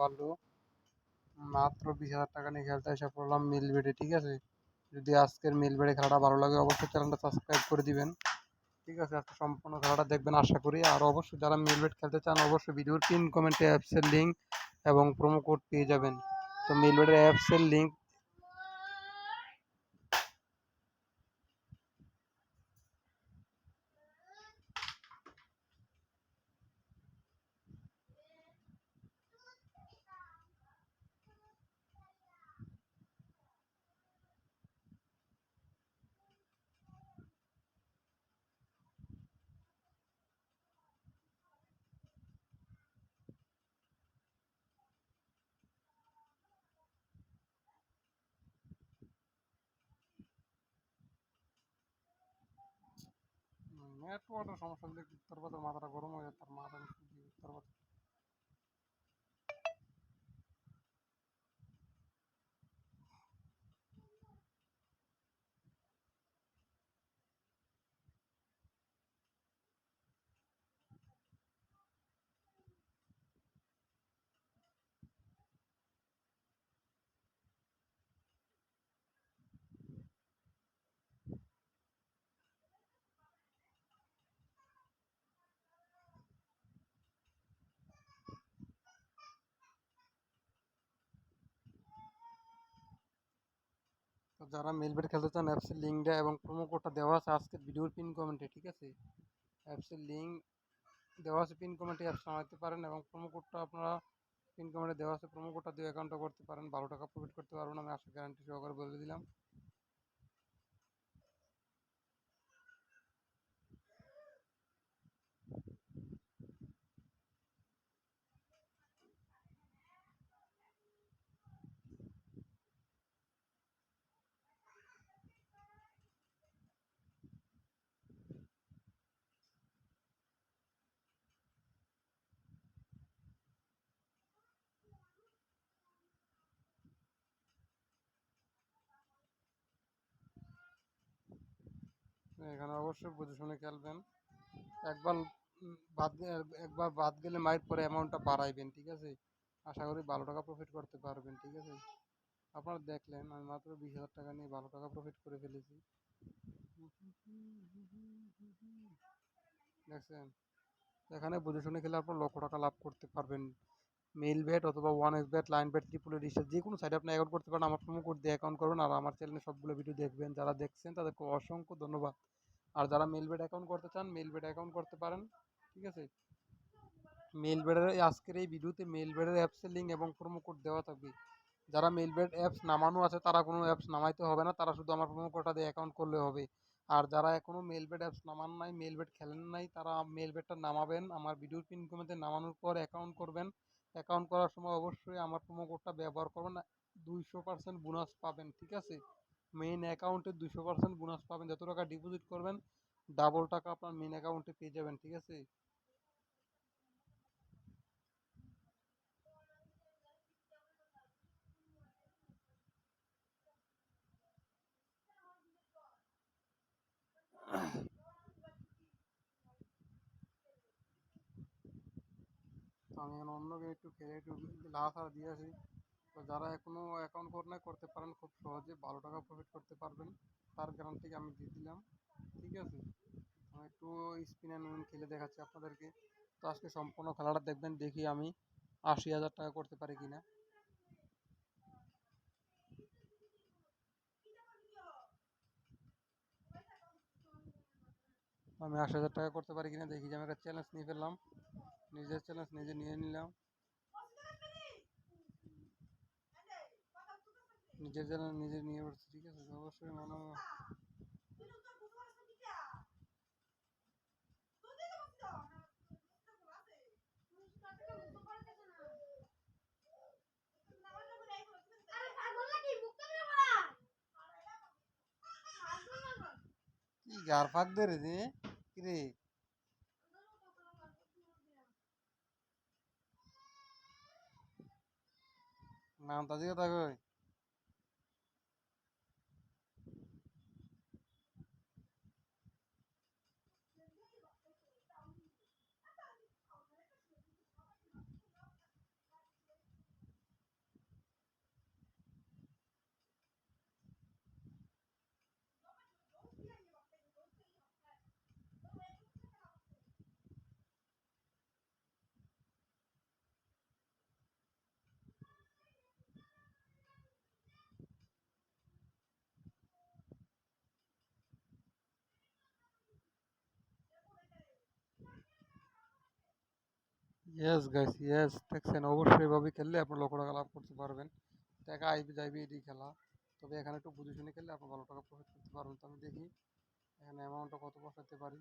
বাড়লো মাত্র বিশ হাজার টাকা নিয়ে খেলতে এসে পড়লাম মিল বেডে, ঠিক আছে? যদি আজকের মিল বেডে খেলাটা ভালো লাগে, অবশ্যই চ্যানেলটা সাবস্ক্রাইব করে দিবেন। ঠিক আছে, আজকে সম্পূর্ণ খেলাটা দেখবেন, আশা করি। আর অবশ্যই যারা মিল বেড খেলতে চান, অবশ্যই ভিডিওর পিন কমেন্টে অ্যাপসের লিঙ্ক এবং প্রোমো কোড পেয়ে যাবেন। তো মিল বেডের অ্যাপসের লিঙ্ক নেটওয়ার্কের সমস্যা হলে তোর পাতার মাথাটা গরম হয়ে যায় তার মাথা উত্তর পাতা তো যারা মেলবেট খেলতে চান অ্যাপসের লিঙ্কটা এবং প্রোমো কোডটা দেওয়া আছে আজকে ভিডিওর পিন কমেন্টে ঠিক আছে? অ্যাপসের লিঙ্ক দেওয়া আছে পিন কমেন্টে অ্যাপস নামাতে পারেন এবং প্রোমো কোডটা আপনারা পিন কমেন্টে দেওয়া আছে প্রোমো কোডটা দিয়ে অ্যাকাউন্টটা করতে পারেন। বারো টাকা প্রফিট করতে পারবেন আমি আশা গ্যারান্টি সহকারে বলে দিলাম। এখানে অবশ্যই বুঝে শুনে খেলবেন একবার বাদ একবার বাদ গেলে মাইর পরে অ্যামাউন্টটা বাড়াইবেন, ঠিক আছে? আশা করি ভালো টাকা প্রফিট করতে পারবেন, ঠিক আছে? আপনারা দেখলেন, আমি মাত্র বিশ হাজার টাকা নিয়ে ভালো টাকা প্রফিট করে ফেলেছি। দেখছেন? এখানে বুঝে শুনে খেলে আপনার লক্ষ টাকা লাভ করতে পারবেন। মেল ব্যাট অথবা one X bet Linebet triple recharge যে কোনো সাইডে আপনি অ্যাকাউন্ট করতে পারেন, আমার প্রোমো কোড দিয়ে অ্যাকাউন্ট করবেন আর আমার চ্যানেলে সবগুলো ভিডিও দেখবেন। যারা দেখছেন তাদেরকে অসংখ্য ধন্যবাদ। আর যারা মেল বেড অ্যাকাউন্ট করতে চান মেল বেড অ্যাকাউন্ট করতে পারেন, ঠিক আছে? মেল বেডের আজকের এই ভিডিওতে মেল বেডের অ্যাপসের লিঙ্ক এবং প্রোমো কোড দেওয়া থাকবে। যারা মেল বেড অ্যাপস নামানো আছে, তারা কোনো অ্যাপস নামাইতে হবে না, তারা শুধু আমার প্রোমো কোডটা দিয়ে অ্যাকাউন্ট করলে হবে। আর যারা এখনও মেল বেড অ্যাপস নামান নাই মেল বেড খেলেন নাই, তারা মেল বেডটা নামাবেন। আমার ভিডিওর পিন কমেন্টে নামানোর পর অ্যাকাউন্ট করবেন। অ্যাকাউন্ট করার সময় অবশ্যই আমার প্রোমো কোডটা ব্যবহার করবেন। দুইশো পার্সেন্ট বোনাস পাবেন, ঠিক আছে? মেইন অ্যাকাউন্টে দুশো পার্সেন্ট বোনাস পাবেন। যত টাকা ডিপোজিট করবেন ডাবল টাকা আপনার মেন অ্যাকাউন্টে পেয়ে যাবেন, ঠিক আছে? আমি এখন অন্য গেম একটু খেলে একটু লাফার দিয়ে আসি। তো যারা এখনও অ্যাকাউন্ট করে নাই, করতে পারেন খুব সহজে। বারো টাকা প্রফিট করতে পারবেন। তার গ্যারান্টি আমি দিয়ে দিলাম। ঠিক আছে? আমি একটু স্পিন অ্যান্ড উইন খেলে দেখাচ্ছি আপনাদেরকে। তো আজকে সম্পূর্ণ খেলাটা দেখবেন, দেখি আমি আশি হাজার টাকা করতে পারি কিনা। আমি আশি হাজার টাকা করতে পারি কিনা, দেখি যে আমি একটা চ্যালেঞ্জ নিয়ে ফেললাম। নিজের চ্যালেঞ্জ নিজে নিয়ে নিলাম। নিজের চ্যালেঞ্জ নিজে নিয়ে পড়ছি, ঠিক আছে? অবশ্যই মনে কি গার ফাঁক দে রে কি রে? নাম তাজি কথা ইয়েস গাইস ইয়েস দেখছেন, অবশ্যই এভাবে খেললে আপনি লক্ষ টাকা লাভ করতে পারবেন। টাকা আইবি যাইবি এটি খেলা। তবে এখানে একটু বুঝে শুনে খেললে আপনি ভালো টাকা প্রফিট করতে পারবেন। তো আমি দেখি, এখানে অ্যামাউন্টটা কত বসাতে পারি।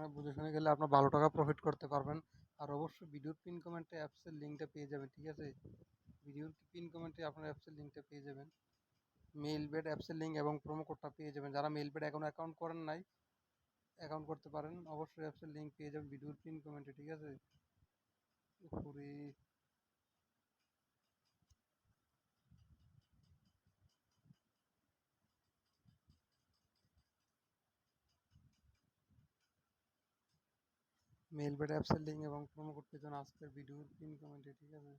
এখানে বুঝে শুনে গেলে আপনার ভালো টাকা প্রফিট করতে পারবেন। আর অবশ্যই ভিডিওর পিন কমেন্টে অ্যাপসের লিঙ্কটা পেয়ে যাবেন, ঠিক আছে? ভিডিওর পিন কমেন্টে আপনার অ্যাপসের লিঙ্কটা পেয়ে যাবেন। মেইল বেড অ্যাপসের লিঙ্ক এবং প্রোমো কোডটা পেয়ে যাবেন। যারা মেইল বেড এখন অ্যাকাউন্ট করেন নাই অ্যাকাউন্ট করতে পারেন। অবশ্যই অ্যাপসের লিঙ্ক পেয়ে যাবেন ভিডিওর পিন কমেন্টে ঠিক আছে? উপরে মেইল ব্যাট অ্যাপসের লিঙ্ক এবং প্রোমো কোড পেয়ে যাবেন আজকের ভিডিওর পিন কমেন্টে ঠিক আছে?